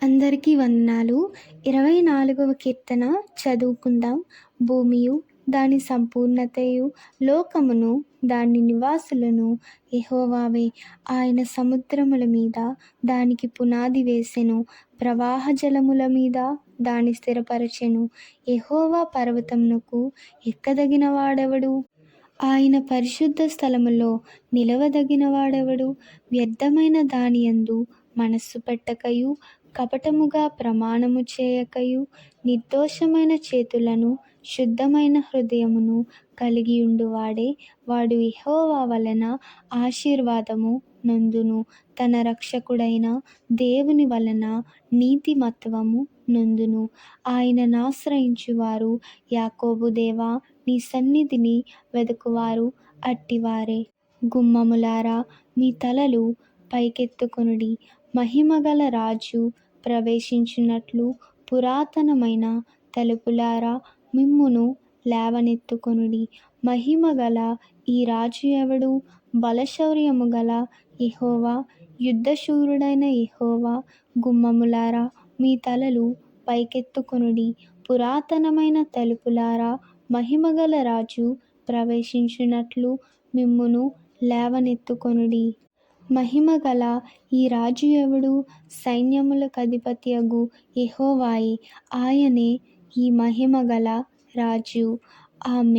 అందరికీ వందనాలు. ఇరవై నాలుగవ కీర్తన చదువుకుందాం. భూమియు దాని సంపూర్ణతయు లోకమును దాని నివాసులను ఎహోవావే ఆయన సముద్రముల మీద దానికి పునాది వేసెను. ప్రవాహ జలముల మీద దాని స్థిరపరచెను. ఎహోవా పర్వతమునకు ఎక్కదగిన వాడెవడు ఆయన పరిశుద్ధ స్థలములో నిలవదగిన వాడెవడు వ్యర్థమైన దాని యందు మనస్సు పెట్టకయు కపటముగా ప్రమాణము చేయకయు నిర్దోషమైన చేతులను శుద్ధమైన హృదయమును కలిగియుండువాడే వాడు యెహోవా వలన ఆశీర్వాదము నొందును. తన రక్షకుడైన దేవుని వలన నీతిమత్వము నొందును. ఆయననాశ్రయించువారు యాకోబు దేవా నీ సన్నిధిని వెదకువారు అట్టివారే. గుమ్మములారా మీ తలలు పైకెత్తుకొనుడి. మహిమగల రాజు ప్రవేశించినట్లు పురాతనమైన తలుపులారా మిమ్మును లేవనెత్తుకొనుడి. మహిమగల ఈ రాజు ఎవడు? బలశౌర్యము గల ఇహోవా యుద్ధశూరుడైన ఇహోవా గుమ్మములారా మీ తలలు పైకెత్తుకొనుడి. పురాతనమైన తలుపులారా మహిమగల రాజు ప్రవేశించినట్లు మిమ్మును లేవనెత్తుకొనుడి. మహిమగల ఈ రాజు ఎవడు? సైన్యములకధిపతియగు యెహోవాయే. ఆయనే ఈ మహిమగల రాజు. ఆమె